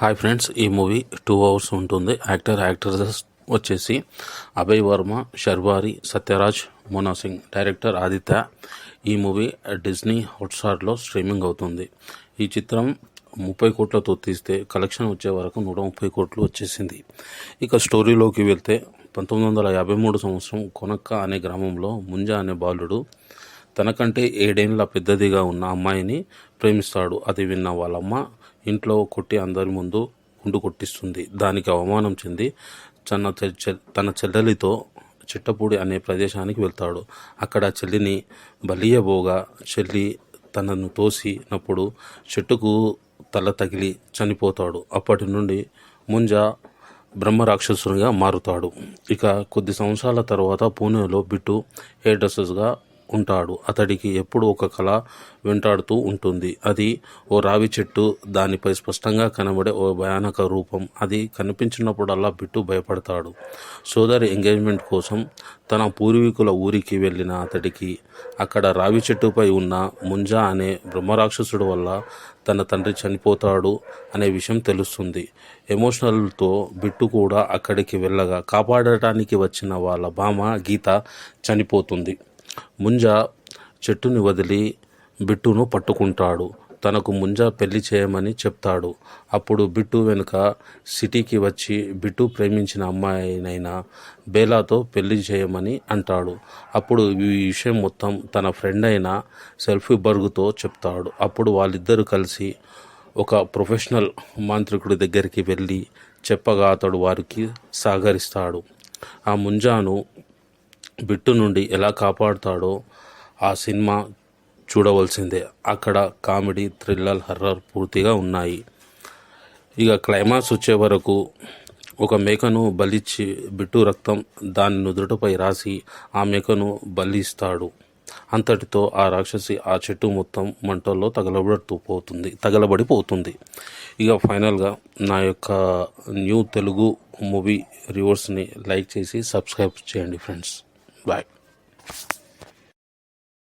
Hi friends ఈ movie two hours ఉంటుంది. Actor actors వచ్చేసి అభయ్ వర్మ షర్వారి సత్యరాజ్ మోనా సింగ్. డైరెక్టర్ ఆదిత్య. ఈ మూవీ డిజ్నీ హాట్స్టార్లో స్ట్రీమింగ్ అవుతుంది. ఈ చిత్రం ముప్పై కోట్లతో తీస్తే కలెక్షన్ వచ్చే వరకు నూట ముప్పై కోట్లు వచ్చేసింది. ఇక స్టోరీలోకి వెళ్తే పంతొమ్మిది వందల యాభై మూడు సంవత్సరం కొనక్క అనే గ్రామంలో ముంజా అనే బాలుడు తనకంటే ఏడేండ్ల పెద్దదిగా ఉన్న అమ్మాయిని ప్రేమిస్తాడు. అది విన్న వాళ్ళమ్మ ఇంట్లో కొట్టి అందరి ముందు గుండు కొట్టిస్తుంది. దానికి అవమానం చెంది తన చె- చె- తన చెల్లెలితో చిట్టపూడి అనే ప్రదేశానికి వెళ్తాడు. అక్కడ చెల్లిని బలియబోగా చెల్లి తనను తోసినప్పుడు చెట్టుకు తల తగిలి చనిపోతాడు. అప్పటి నుండి ముంజ బ్రహ్మరాక్షసునిగా మారుతాడు. ఇక కొద్ది సంవత్సరాల తర్వాత పూణేలో బిట్టు హెయిర్ డ్రెస్సెస్గా ఉంటాడు. అతడికి ఎప్పుడు ఒక కళ వెంటాడుతూ ఉంటుంది. అది ఓ రావి చెట్టు దానిపై స్పష్టంగా కనబడే ఓ భయానక రూపం. అది కనిపించినప్పుడల్లా బిట్టు భయపడతాడు. సోదరి ఎంగేజ్మెంట్ కోసం తన పూర్వీకుల ఊరికి వెళ్ళిన అతడికి అక్కడ రావి చెట్టుపై ఉన్న ముంజా అనే బ్రహ్మరాక్షసుడు వల్ల తన తండ్రి చనిపోతాడు అనే విషయం తెలుస్తుంది. ఎమోషనల్తో బిట్టు కూడా అక్కడికి వెళ్ళగా కాపాడటానికి వచ్చిన వాళ్ళ బామ గీత చనిపోతుంది. ముంజ చెట్టుని వదిలి బిట్టును పట్టుకుంటాడు. తనకు ముంజ పెళ్ళి చేయమని చెప్తాడు. అప్పుడు బిట్టు వెనుక సిటీకి వచ్చి బిట్టు ప్రేమించిన అమ్మాయినైనా బేలాతో పెళ్ళి చేయమని అంటాడు. అప్పుడు ఈ విషయం మొత్తం తన ఫ్రెండ్ అయిన సెల్ఫీ బర్గ్తో చెప్తాడు. అప్పుడు వాళ్ళిద్దరూ కలిసి ఒక ప్రొఫెషనల్ మాంత్రికుడి దగ్గరికి వెళ్ళి చెప్పగా అతడు వారికి సహకరిస్తాడు. ఆ ముంజాను బిట్టు నుండి ఎలా కాపాడుతాడో ఆ సినిమా చూడవలసిందే. అక్కడ కామెడీ థ్రిల్లర్ హర్రర్ పూర్తిగా ఉన్నాయి. ఇక క్లైమాక్స్ వచ్చే వరకు ఒక మేకను బలిచ్చి బిట్టు రక్తం దాని నుదుటపై రాసి ఆ మేకను బలిస్తాడు. అంతటితో ఆ రాక్షసి ఆ చెట్టు మొత్తం మంటల్లో తగలబడుతూ పోతుంది తగలబడిపోతుంది. ఇక ఫైనల్గా నా యొక్క న్యూ తెలుగు మూవీ రివర్స్ని లైక్ చేసి సబ్స్క్రైబ్ చేయండి ఫ్రెండ్స్. Bye.